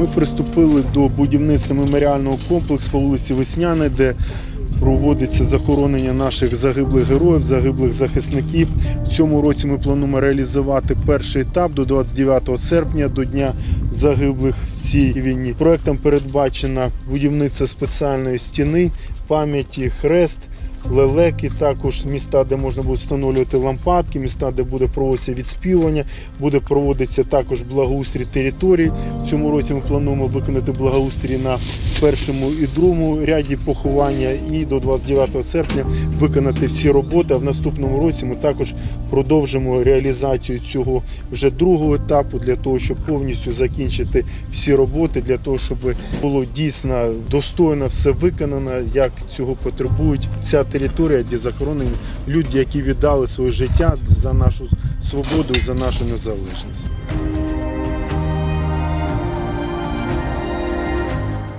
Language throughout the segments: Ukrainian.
Ми приступили до будівництва меморіального комплексу по вулиці Весняна, де проводиться захоронення наших загиблих героїв, загиблих захисників. В цьому році ми плануємо реалізувати перший етап до 29 серпня, до Дня загиблих в цій війні. Проектом передбачено будівництво спеціальної стіни пам'яті, хрест. Лелеки, також міста, де можна буде встановлювати лампадки, міста, де буде проводитися відспівання, буде проводитися також благоустрій територій. В цьому році ми плануємо виконати благоустрій на першому і другому ряді поховання, і до 29 серпня виконати всі роботи. А в наступному році ми також продовжимо реалізацію цього вже другого етапу для того, щоб повністю закінчити всі роботи, для того, щоб було дійсно достойно все виконано, як цього потребують ця територія, де захоронені люди, які віддали своє життя за нашу свободу і за нашу незалежність.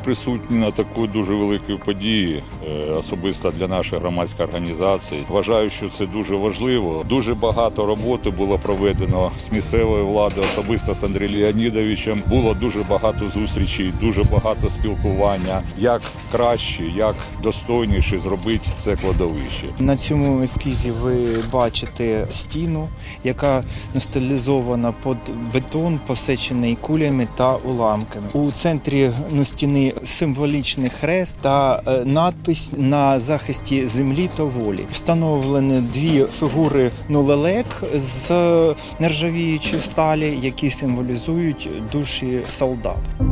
Присутні на такій дуже великій події, е, особисто для нашої громадської організації. Вважаю, що це дуже важливо. Дуже багато роботи було проведено з місцевої влади, особисто з Андрієм Леонідовичем. Було дуже багато зустрічей, дуже багато спілкування. Як краще, як достойніше зробити це кладовище. На цьому ескізі ви бачите стіну, яка носталізована під бетон, посечений кулями та уламками. У центрі ну, стіни символічний хрест та надпись надпис на захисті землі та волі. Встановлені дві фігури нулелек з нержавіючої сталі, які символізують душі солдат.